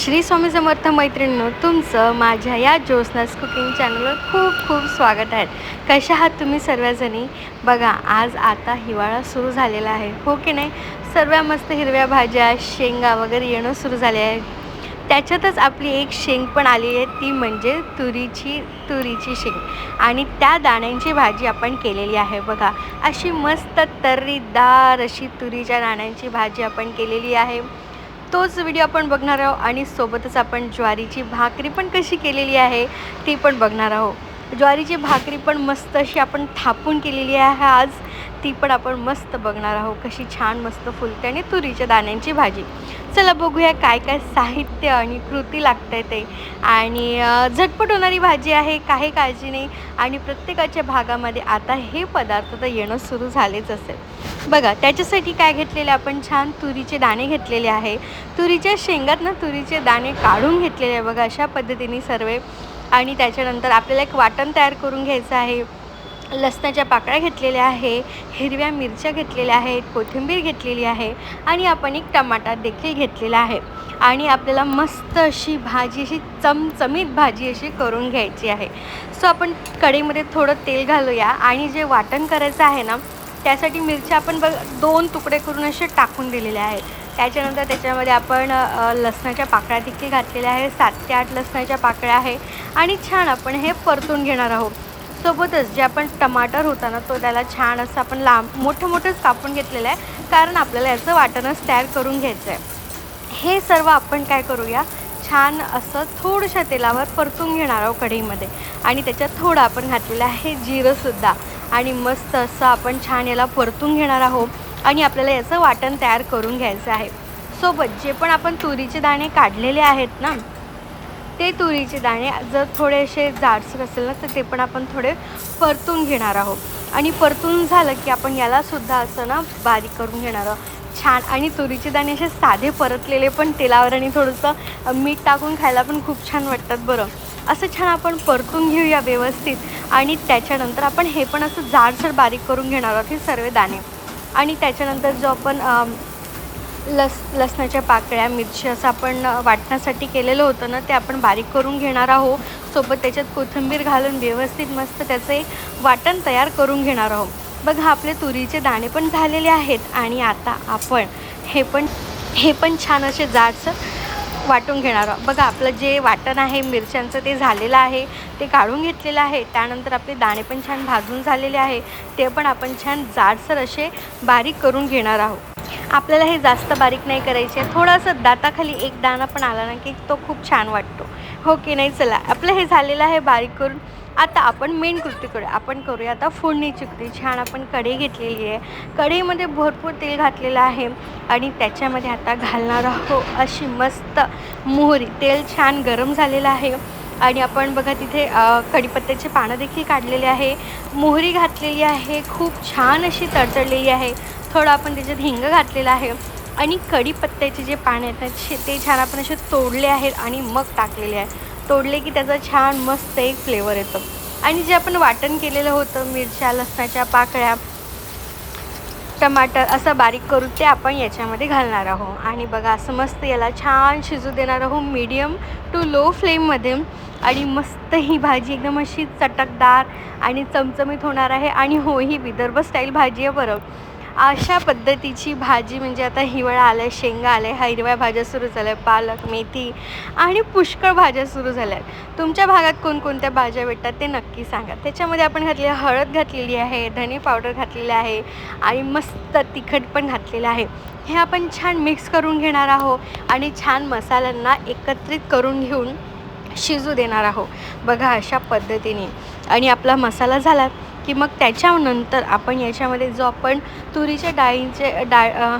श्री स्वामी समर्थ मैत्रिणींनो तुमचं माझ्या या ज्योत्स्नास कुकिंग चॅनलवर खूप खूप स्वागत आहे. कशा आहात तुम्ही सर्वजणी? बघा आज आता हिवाळा सुरू झालेला आहे हो की नाही? सर्व मस्त हिरव्या भाज्या शेंगा वगैरे येणं सुरू झाले आहे. त्याच्यातच आपली एक शेंग पण आली आहे ती म्हणजे तुरीची तुरीची शेंग. आणि त्या दाण्यांची भाजी आपण केलेली आहे बघा. अशी मस्त तर्रीदार अशी तुरीच्या दाण्यांची भाजी आपण केलेली आहे. तोच व्हिडिओ आपण बघणार आहोत आणि सोबतच आपण ज्वारीची भाकरी पण कशी केलेली आहे ती पण बघणार आहोत. ज्वारीची भाकरी पण मस्त अशी आपण थापून केलेली आहे आज. ती पण आपण मस्त बघणार आहोत कशी छान मस्त फुलते आणि तुरीच्या दाण्यांची भाजी. चला बघूया काय काय साहित्य आणि कृती लागतं आहे ते. आणि झटपट होणारी भाजी आहे काही काळजी नाही. आणि प्रत्येकाच्या भागामध्ये आता हे पदार्थ तर येणं सुरू झालेच असेल. बघा त्याच्यासाठी काय घेतलेले आपण? छान तुरीचे दाणे घेतलेले आहे. तुरीच्या शेंगात ना तुरीचे दाणे काढून घेतलेले आहे बघा अशा पद्धतीने सर्व. आणि त्याच्यानंतर आपल्याला एक वाटण तयार करून घ्यायचं आहे. लसणाच्या पाकळ्या घेतलेल्या आहे हिरव्या मिरच्या घेतलेल्या आहेत कोथिंबीर घेतलेली आहे आणि आपण एक टमाटा देखील घेतलेला आहे. आणि आपल्याला मस्त अशी भाजी अशी चमचमीत भाजी अशी करून घ्यायची आहे. सो आपण कढईमध्ये थोडं तेल घालूया आणि जे वाटण करायचं आहे ना त्यासाठी मिरच्या आपण बघ दोन तुकडे करून असे टाकून दिलेले आहेत. त्याच्यानंतर त्याच्यामध्ये आपण लसणाच्या पाकळ्या देखील घातलेल्या आहे सात ते आठ लसणाच्या पाकळ्या आहे. आणि छान आपण हे परतून घेणार आहोत. सोबतच जे आपण टमाटर होता ना तो त्याला छान असं आपण लांब मोठं मोठंच कापून घेतलेलं आहे कारण आपल्याला याचं वाटणच तयार करून घ्यायचं आहे हे सर्व आपण काय करूया? छान असं थोडशा तेलावर परतून घेणार आहोत कढईमध्ये. आणि त्याच्यात थोडं आपण घातलेलं आहे जिरंसुद्धा आणि मस्त असं आपण छान याला परतून घेणार आहोत आणि आपल्याला याचं वाटण तयार करून घ्यायचं आहे. सोबत जे पण आपण तुरीचे दाणे काढलेले आहेत ना ते तुरीचे दाणे जर थोडेसे जाडसर असेल ना तर ते पण आपण थोडे परतून घेणार आहोत. आणि परतून झालं की आपण यालासुद्धा असं ना बारीक करून घेणार आहोत. छान. आणि तुरीचे दाणे असे साधे परतलेले पण तेलावर आणि थोडंसं मीठ टाकून खायला पण खूप छान वाटतात बरं. असं छान आपण परतून घेऊया व्यवस्थित. आणि त्याच्यानंतर आपण हे पण असं जाडसर बारीक करून घेणार आहोत हे सर्व दाणे. आणि त्याच्यानंतर जो आपण लस लसणाच्या पाकळ्या मिरची असं आपण वाटण्यासाठी केलेलं होतं ना ते आपण बारीक करून घेणार आहोत. सोबत त्याच्यात कोथिंबीर घालून व्यवस्थित मस्त त्याचं एक वाटण तयार करून घेणार आहोत. बघा आपले तुरीचे दाणे पण झालेले आहेत आणि आता आपण हे पण हे पण छान असे जाडसर वाटून घेणार आहोत. बघा आपलं जे वाटण आहे मिरच्यांचं ते झालेलं आहे ते काढून घेतलेलं आहे. त्यानंतर आपले दाणे पण छान भाजून झालेले आहे. ते पण आपण छान जाडसर असे बारीक करून घेणार आहोत. आपल्याला हे जास्त बारीक नाही करायचे. थोडासा दाताखाली एक दाणा पण आला ना की तो खूप छान वाटतो. हो की नाही? चला आपलं हे झालेलं आहे बारीक करून. आता आपण मेन कृती करूया आपण करूया आता फोडणीची कृती. छान आपण कढई घेतलेली आहे. कढईमध्ये भरपूर तेल घातलेलं आहे आणि त्याच्यामध्ये आता घालणार आहो अशी मस्त मोहरी. तेल छान गरम झालेलं आहे. आणि आपण बघा तिथे कढीपत्त्याचे पानं देखील काढलेले आहे. मोहरी घातलेली आहे खूप छान अशी तडतडलेली आहे. थोडं आपण त्याच्यात हिंग घातलेलं आहे. आणि कढीपत्त्याचे जे पानं आहेत ना ते छान आपण असे तोडले आहेत आणि मग टाकलेले आहे तोडले की त्याचा छान मस्त एक फ्लेवर येतो. आणि जे आपण वाटण केलेलं होतं मिरच्या लसणाच्या पाकळ्या टमाटर असं बारीक करून ते आपण याच्यामध्ये घालणार आहोत. आणि बघा असं मस्त याला छान शिजू देणार आहोत मीडियम टू लो फ्लेममध्ये आणि मस्त ही भाजी एकदम अशी चटकदार आणि चमचमीत होणार आहे. आणि हो ही विदर्भ स्टाईल भाजी आहे बरं. अशा पद्धतीची भाजी म्हणजे आता हिवाळा आला आहे शेंगा आल्या आहे हिरव्या भाज्या सुरू झाल्या पालक मेथी आणि पुष्कळ भाज्या सुरू झाल्या आहेत तुमच्या भागात कोणकोणत्या भाज्या भेटतात ते नक्की सांगा. त्याच्यामध्ये आपण घातली हळद घातलेली आहे धने पावडर घातलेली आहे आणि मस्त तिखट पण घातलेलं आहे. हे आपण छान मिक्स करून घेणार आहोत आणि छान मसाल्यांना एकत्रित करून घेऊन शिजू देणार आहोत. बघा अशा पद्धतीने. आणि आपला मसाला झाला. की मग त्याच्यानंतर आपण याच्यामध्ये जो आपण तुरीच्या डाळींचे डाळ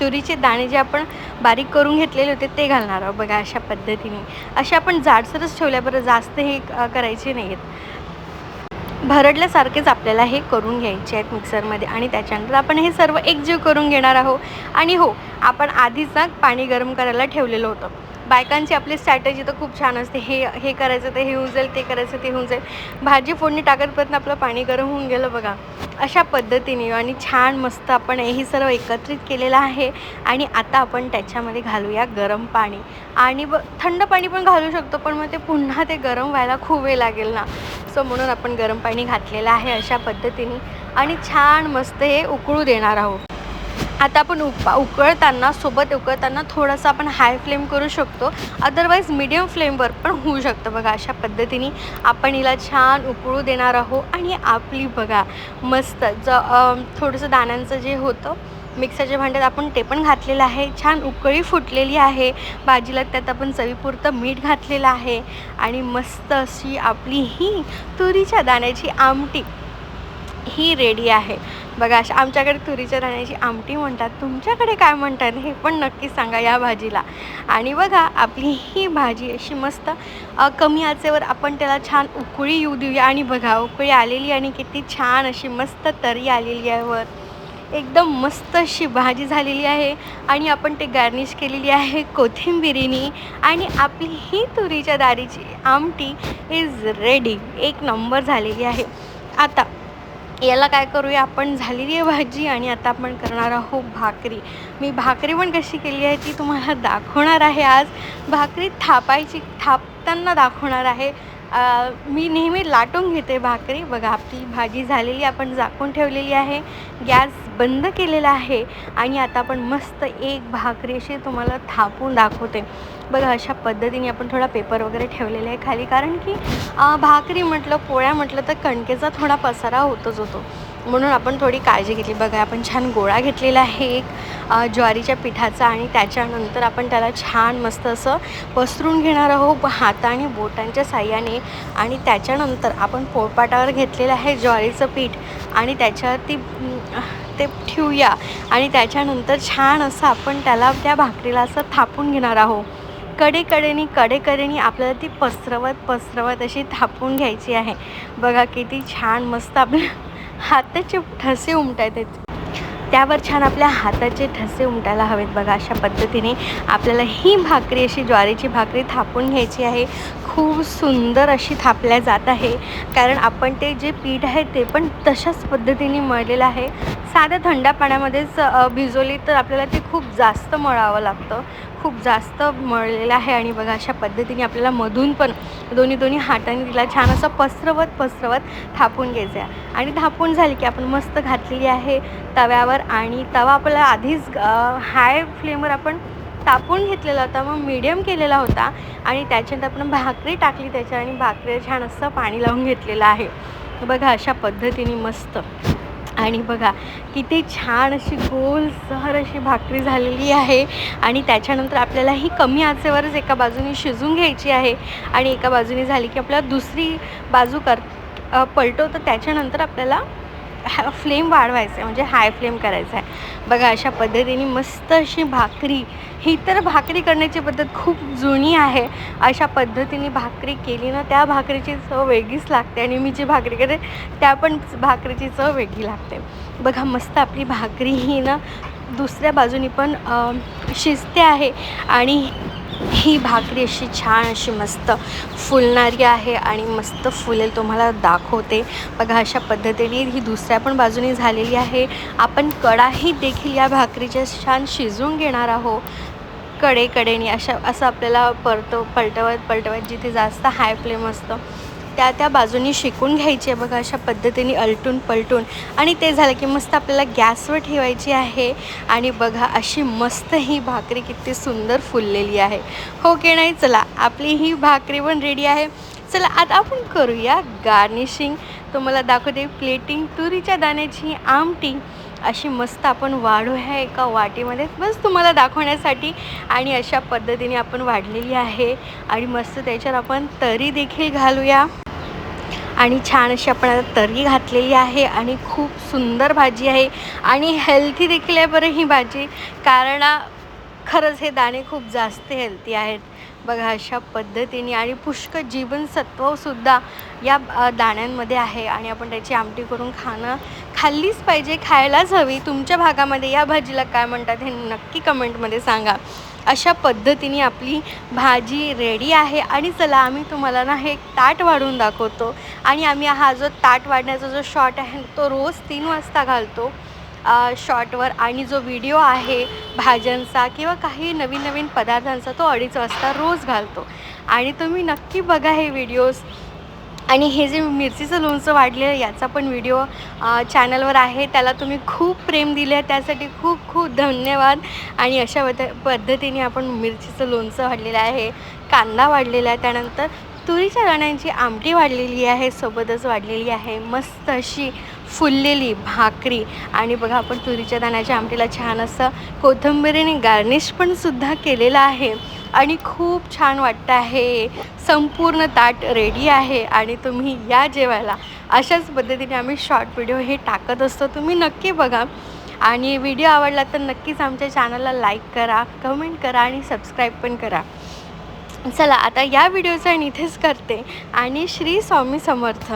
तुरीचे दाणे जे आपण बारीक करून घेतलेले होते ते घालणार आहोत बघा अशा पद्धतीने. अशा आपण जाडसरच ठेवल्याबरोबर जास्त हे करायचे नाही आहेत भरडल्यासारखेच आपल्याला हे करून घ्यायचे आहेत मिक्सरमध्ये आणि त्याच्यानंतर आपण हे सर्व एकजीव करून घेणार आहोत. आणि हो आपण आधीच ना पाणी गरम करायला ठेवलेलं होतं. बायकांची आपली स्ट्रॅटेजी तर खूप छान असते. हे हे करायचं ते हे होऊन जाईल ते करायचं ते होऊन जाईल. भाजी फोडणी टाकत आपलं पाणी गरम होऊन गेलं बघा. अशा पद्धतीने आणि छान मस्त आपण हे सर्व एकत्रित केलेलं आहे आणि आता आपण त्याच्यामध्ये घालूया गरम पाणी. आणि ब थंड पाणी पण घालू शकतो पण मग ते पुन्हा ते गरम व्हायला खूप वेळ लागेल ना. सो म्हणून आपण गरम पाणी घातलेलं आहे अशा पद्धतीने आणि छान मस्त हे उकळू देणार आहोत. आता आपण उप उकळताना सोबत उकळताना थोडंसं आपण हाय फ्लेम करू शकतो. अदरवाईज मिडियम फ्लेमवर पण होऊ शकतं बघा अशा पद्धतीने आपण हिला छान उकळू देणार आहोत. आणि आपली बघा मस्त ज थोडंसं दाण्यांचं जे होतं मिक्सरच्या भांड्यात आपण ते पण घातलेलं आहे. छान उकळी फुटलेली आहे. भाजीला त्यात आपण चवीपुरतं मीठ घातलेलं आहे. आणि मस्त अशी आपली ही तुरीच्या दाण्याची आमटी ही रेडी आहे. बघा अशा आमच्याकडे तुरीच्या दाण्याची आमटी म्हणतात. तुमच्याकडे काय म्हणतात हे पण नक्की सांगा या भाजीला. आणि बघा आपली ही भाजी अशी मस्त कमी आचेवर आपण त्याला छान उकळी येऊ देऊया. आणि बघा उकळी आलेली आणि किती छान अशी मस्त तरी आलेली आहे वर. एकदम मस्त अशी भाजी झालेली आहे. आणि आपण ते गार्निश केलेली आहे कोथिंबिरीनी. आणि आपली ही तुरीच्या दारीची आमटी इज रेडी एक नंबर झालेली आहे. आता याला काय करूया आपण झालेली आहे भाजी आणि आता आपण करणार आहोत भाकरी. मी भाकरी पण कशी केली आहे ती तुम्हाला दाखवणार आहे आज. भाकरी थापायची थापताना दाखवणार आहे. मी नेहमी लाटून घेते भाकरी. बघा आपली भाजी झालेली आपण झाकून ठेवलेली आहे. गॅस बंद केलेला आहे आणि आता आपण मस्त एक भाकरी अशी तुम्हाला थापून दाखवते. बघा अशा पद्धतीने आपण थोडा पेपर वगैरे ठेवलेला आहे खाली. कारण की भाकरी म्हटलं पोळ्या म्हटलं तर कणकेचा थोडा पसारा होतोच होतो. म्हणून आपण थोडी काळजी घेतली. बघा आपण छान गोळा घेतलेला आहे एक ज्वारीच्या पिठाचा आणि त्याच्यानंतर आपण त्याला छान मस्त असं पसरून घेणार आहोत हाताने बोटांच्या साह्याने. आणि त्याच्यानंतर आपण पोळपाटावर घेतलेलं आहे ज्वारीचं पीठ आणि त्याच्यावरती ते ठेवूया. आणि त्याच्यानंतर छान असं आपण त्याला त्या भाकरीला असं थापून घेणार आहोत. कडेकडेनी कडेकडेनी आपल्याला ती पसरवत पसरवत अशी थापून घ्यायची आहे. बघा किती छान मस्त आपल्या हाताचे ठसे उमटायत आहेत. त्यावर छान आपल्या हाताचे ठसे उमटायला हवेत बघा. अशा पद्धतीने आपल्याला ही भाकरी अशी ज्वारीची भाकरी थापून घ्यायची आहे. खूप सुंदर अशी थापल्या जात आहे. कारण आपण ते जे पीठ आहे ते पण तशाच पद्धतीने मळलेलं आहे. साध्या थंड पाण्यामध्येच भिजवली तर आपल्याला ते खूप जास्त मळावं लागतं. खूप जास्त मळलेलं आहे आणि बघा अशा पद्धतीने आपल्याला मधून पण दोन्ही दोन्ही हाताने तिला छान असं पसरवत पसरवत थापून घ्यायचं आहे. आणि थापून झाली की आपण मस्त घातलेली आहे तव्यावर आणि तवा आपल्याला आधीच हाय फ्लेमवर आपण तापून घेतलेला होता मग मीडियम केलेला होता आणि त्याच्यानंतर आपण भाकरी टाकली त्याच्या आणि भाकरी छान असं पाणी लावून घेतलेलं आहे. बघा अशा पद्धतीने मस्त. आणि बघा किती छान अशी गोल सहर अशी भाकरी झालेली आहे आणि त्याच्यानंतर आपल्याला ही कमी आचेवरच एका बाजूने शिजून घ्यायची आहे आणि एका बाजूने झाली की आपल्याला दुसरी बाजू कर पलटो तर त्याच्यानंतर आपल्याला फ्लेम वाढवायचं आहे म्हणजे हाय फ्लेम करायचं आहे. बघा अशा पद्धतीने मस्त अशी भाकरी ही तर भाकरी करण्याची पद्धत खूप जुनी आहे. अशा पद्धतीने भाकरी केली ना त्या भाकरीची चव वेगळीच लागते आणि मी जी भाकरी करते त्या पण भाकरीची चव वेगळी लागते. बघा मस्त आपली भाकरी ही ना दुसऱ्या बाजूनी पण शिजते आहे आणि ही भाकरी अशी छान अशी मस्त फुलणारी आहे आणि मस्त फुलेल तुम्हाला दाखवते. बघा अशा पद्धतीने ही दुसऱ्या पण बाजूने झालेली आहे. आपण कडाही देखील या भाकरीच्या छान शिजवून घेणार आहोत. कडेकडेने अशा असं आपल्याला परतो पलटवत पलटवत जिथे जास्त हाय फ्लेम असतं त्या त्या बाजूनी शिकून घ्यायची आहे. बघा अशा पद्धतीने अलटून पलटून. आणि ते झालं की मस्त आपल्याला गॅसवर ठेवायची आहे. आणि बघा अशी मस्त ही भाकरी किती सुंदर फुललेली आहे. हो की नाही? चला आपली ही भाकरी पण रेडी आहे. चला आता आपण करूया गार्निशिंग तुम्हाला दाखवते प्लेटिंग तुरीच्या दाण्याची आमटी. अशी मस्त आपण वाढू ह्या एका वाटीमध्ये. बस तुम्हाला दाखवण्यासाठी. आणि अशा पद्धतीने आपण वाढलेली आहे. आणि मस्त त्याच्यावर आपण तरी देखील घालूया. आणि छान अशी आपण आता तर्री घातलेली आहे आणि खूप सुंदर भाजी आहे आणि हेल्थी देखील आहे बरं ही भाजी. कारण खरंच हे दाणे खूप जास्त हेल्थी आहेत. बघा अशा पद्धतीने आणि पुष्कळ जीवनसत्वसुद्धा या दाण्यांमध्ये आहे आणि आपण त्याची आमटी करून खाणं खाल्लीच पाहिजे खायलाच हवी. तुमच्या भागामध्ये या भाजीला काय म्हणतात हे नक्की कमेंटमध्ये सांगा. अशा पद्धतीने आपली भाजी रेडी आहे. आणि चला आम्ही तुम्हाला ना हे ताट वाढून दाखवतो. आणि आम्ही हा जो ताट वाढण्याचा जो शॉट आहे तो रोज तीन वाजता घालतो. शॉर्टवर आणि जो व्हिडिओ आहे भाज्यांचा किंवा काही नवीन नवीन पदार्थांचा तो अडीच वाजता रोज घालतो. आणि तुम्ही नक्की बघा हे व्हिडिओज आणि हे जे मिरचीचं लोणचं वाढलेलं याचा पण व्हिडिओ चॅनलवर आहे. त्याला तुम्ही खूप प्रेम दिले आहे. त्यासाठी खूप खूप धन्यवाद. आणि अशा पद्ध पद्धतीने आपण मिरचीचं लोणचं वाढलेलं आहे. कांदा वाढलेला आहे. त्यानंतर तुरीच्या दाण्यांची आमटी वाढलेली आहे. सोबतच वाढलेली आहे. मस्त अशी फुललेली भाकरी. आणि बघा आपण तुरीच्या दाण्याच्या आमटीला छान असं कोथिंबिरीने गार्निश पण सुद्धा केलेलं आहे. आणि खूप छान वाटतं आहे. संपूर्ण ताट रेडी आहे आणि तुम्ही या जेवायला. अशाच पद्धतीने आम्ही शॉर्ट व्हिडिओ हे टाकत असतो. तुम्ही नक्की बघा. आणि व्हिडिओ आवडला तर नक्कीच आमच्या चॅनलला लाईक करा कमेंट करा आणि सबस्क्राईब पण करा. चला आता या व्हिडिओचं इथेच करते. आणि श्री स्वामी समर्थ.